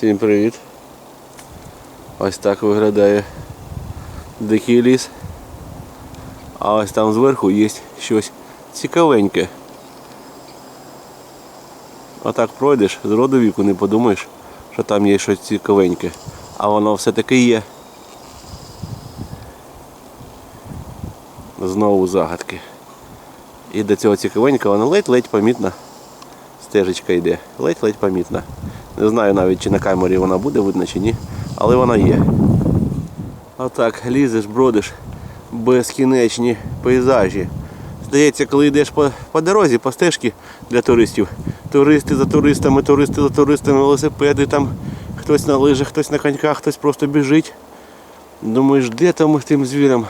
Всім привіт. Ось так виглядає дикий ліс. А ось там зверху є щось цікавеньке. Отак пройдеш, з роду віку не подумаєш, що там є щось цікавеньке. А воно все-таки є. Знову загадки. І до цього цікавенького воно ледь-ледь помітно. Стежечка йде. Ледь-ледь помітна. Не знаю навіть чи на камері вона буде видно чи ні, але вона є. Отак лізеш, бродиш безкінечні пейзажі. Здається, коли йдеш по, по дорозі, по стежці для туристів, туристи за туристами, туристи за туристами, велосипеди, там хтось на лижах, хтось на коньках, хтось просто біжить. Думаєш, де там тим звірям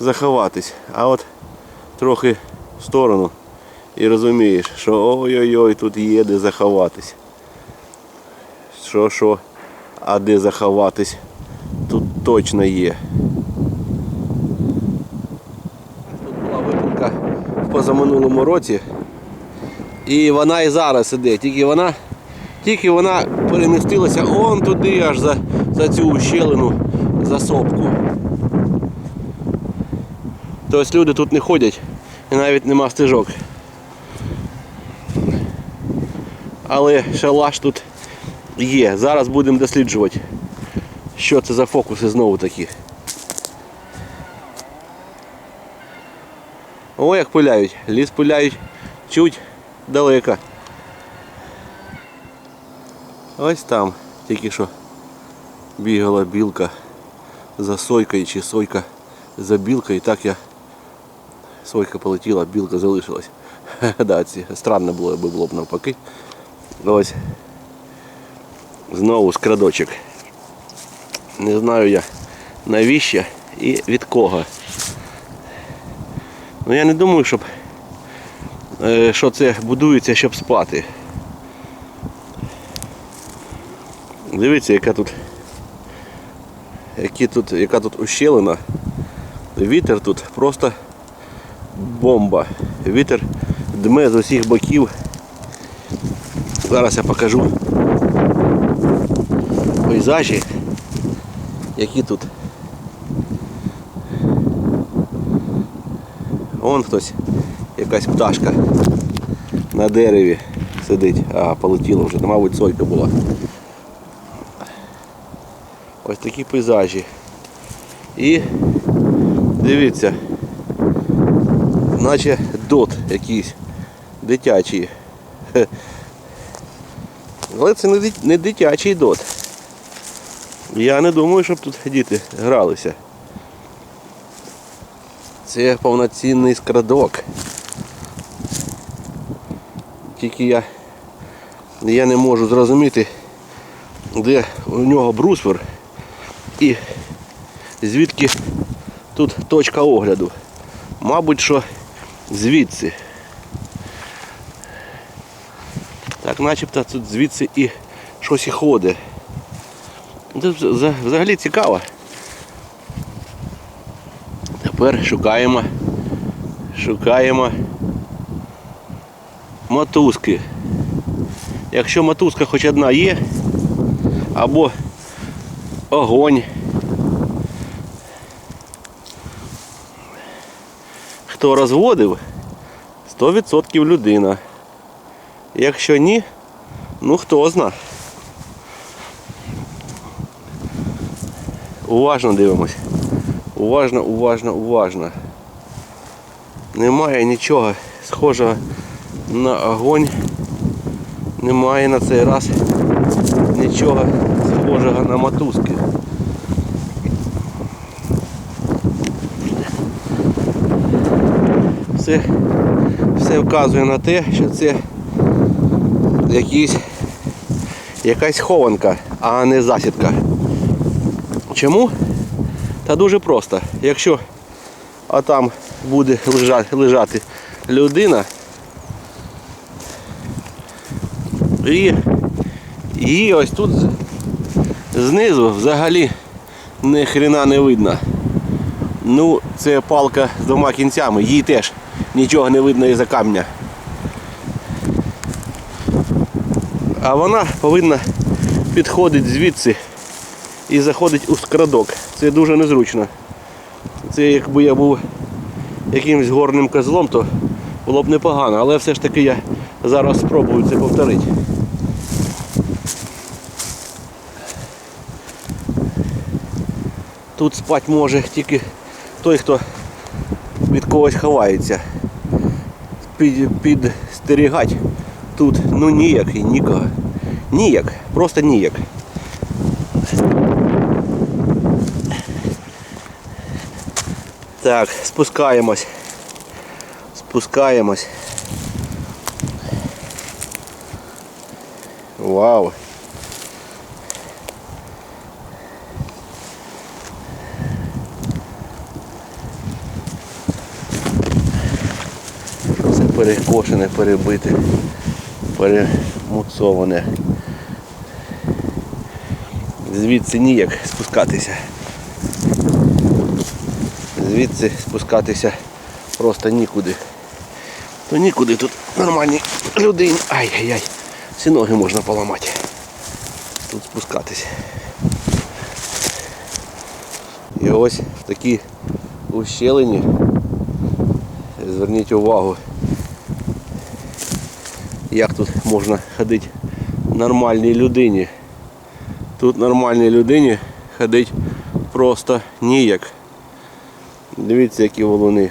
заховатись? А от трохи в сторону і розумієш, що ой-ой-ой, тут є де заховатись. Що, що, а де заховатись? Тут точно є. Тут була випадка в позаминулому році. І вона і зараз іде, тільки вона, тільки вона перемістилася он туди, аж за, за цю ущелину, за сопку. Тобто люди тут не ходять і навіть нема стежок. Але шалаш тут є. Зараз будемо досліджувати, що це за фокуси знову такі. О, як пиляють. Ліс пиляють чуть далеко. Ось там тільки що бігала білка за сойкою чи сойка за білкою. І так я сойка полетіла, білка залишилась. да, странно було, якби було б навпаки. Ось знову скрадочок. Не знаю я навіщо і від кого. Ну я не думаю, щоб е, що це будується, щоб спати. Дивіться, яка тут які тут, яка тут ущелина. Вітер тут просто бомба. Вітер дме з усіх боків. Зараз я покажу пейзажі, які тут. Вон хтось, якась пташка на дереві сидить, а полетіло вже, мабуть, сойка була. Ось такі пейзажі. І дивіться, наче дот якийсь дитячий. Але це не дитячий дот. Я не думаю, щоб тут діти гралися. Це повноцінний скрадок. Тільки я, я не можу зрозуміти, де у нього брусвер і звідки тут точка огляду. Мабуть, що звідси. Так начебто тут звідси і щось і ходить. Це взагалі цікаво. Тепер шукаємо. Шукаємо мотузки. Якщо мотузка хоч одна є, або огонь. Хто розводив, 100% людина. Якщо ні, ну хто зна. Уважно дивимось. Уважно, уважно, уважно. Немає нічого схожого на огонь. Немає на цей раз нічого схожого на мотузки. Все, все вказує на те, що це якісь, якась хованка, а не засідка. Чому? Та дуже просто. Якщо там буде лежати, лежати людина і її ось тут знизу взагалі ні хрена не видно. Ну, це палка з двома кінцями, їй теж нічого не видно із-за камня. А вона повинна підходить звідси і заходить у скрадок. Це дуже незручно. Це якби я був якимось горним козлом, то було б непогано, але все ж таки я зараз спробую це повторити. Тут спати може тільки той, хто від когось ховається. Під, підстерігать тут ну ніяк і нікого. Ніяк, просто ніяк. Так, спускаємось. Спускаємось. Вау. Все перекошене, перебите, перемуцоване. Звідси ніяк спускатися. Звідси спускатися просто нікуди. То нікуди тут нормальні людині. Ай-яй-яй. Всі ноги можна поламати. Тут спускатися. І ось в такій ущелині. Зверніть увагу, як тут можна ходити нормальній людині. Тут нормальній людині ходить просто ніяк. Дивіться, які волони.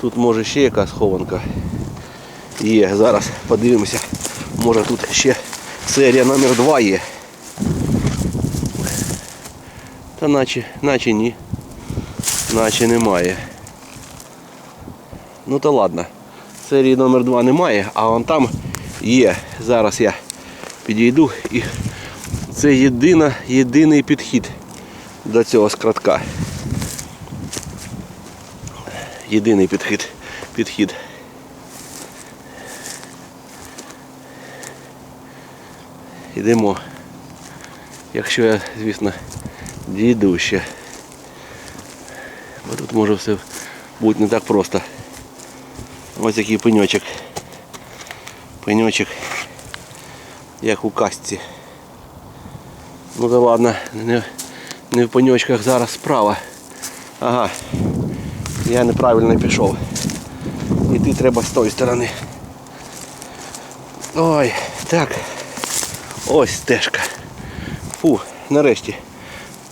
Тут може ще якась хованка є. Зараз подивимося. Може тут ще серія номер 2 є. Та наче, наче ні. Наче немає. Ну то ладно. Серії номер 2 немає, а вон там є. Зараз я підійду і це єдина, єдиний підхід до цього скрадка. Єдиний підхід. підхід. Йдемо. Якщо я, звісно, дійду ще. Бо тут може все бути не так просто. Ось який пеньочок. Пеньочок, як у касці. Ну да ладно, не, не в пеньочках зараз справа. Ага. Я неправильно пішов. Іти треба з тої сторони. Ой, так. Ось стежка. Фу, нарешті.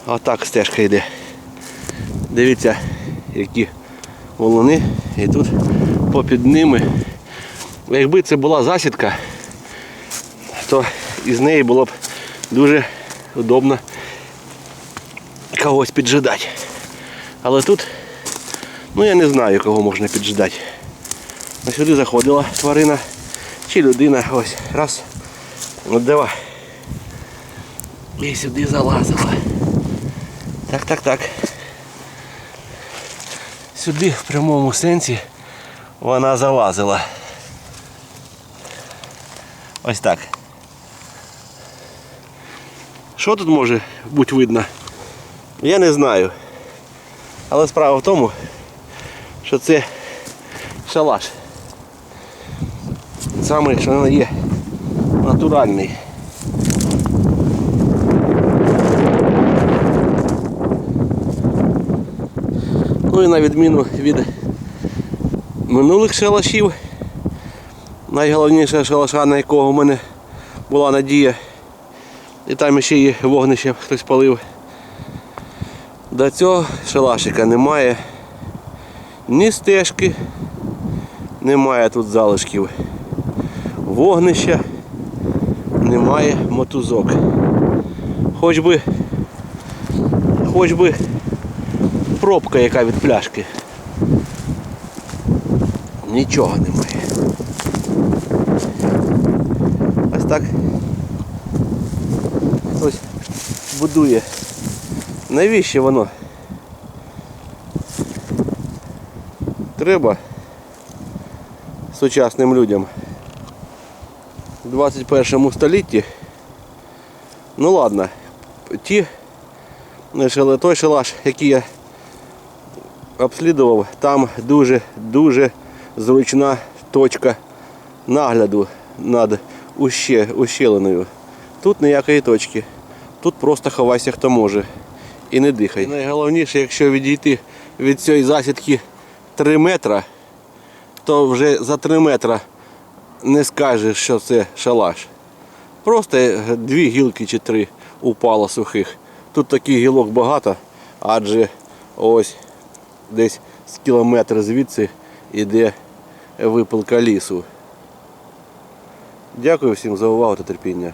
Отак стежка йде. Дивіться, які волони. І тут попід ними. Якби це була засідка, то із неї було б дуже удобно когось піджидати. Але тут, ну я не знаю, кого можна піджидати. Ось сюди заходила тварина чи людина. Ось. Раз. От давай. І сюди залазила. Так, так, так. Сюди в прямому сенсі вона залазила. Ось так. Що тут може бути видно? Я не знаю. Але справа в тому, що це шалаш. Саме, що він є натуральний. І на відміну від минулих шалашів, найголовніше шалаша, на якого в мене була надія, і там ще є вогнище хтось палив. До цього шалашика немає ні стежки, немає тут залишків вогнища, немає мотузок. Хоч би, хоч би пробка яка від пляшки. Нічого немає. Ось так. Ось будує. Навіщо воно? Треба сучасним людям в 21 столітті Ну ладно, ті, той шалаш, який я обслідував, там дуже-дуже зручна точка нагляду над уще, ущелиною. Тут ніякої точки. Тут просто ховайся хто може. І не дихай. Найголовніше, якщо відійти від цієї засідки 3 метра, то вже за 3 метра не скажеш, що це шалаш. Просто дві гілки чи три упало сухих. Тут таких гілок багато, адже ось десь з кілометр звідси йде випилка лісу. Дякую всім за увагу та терпіння.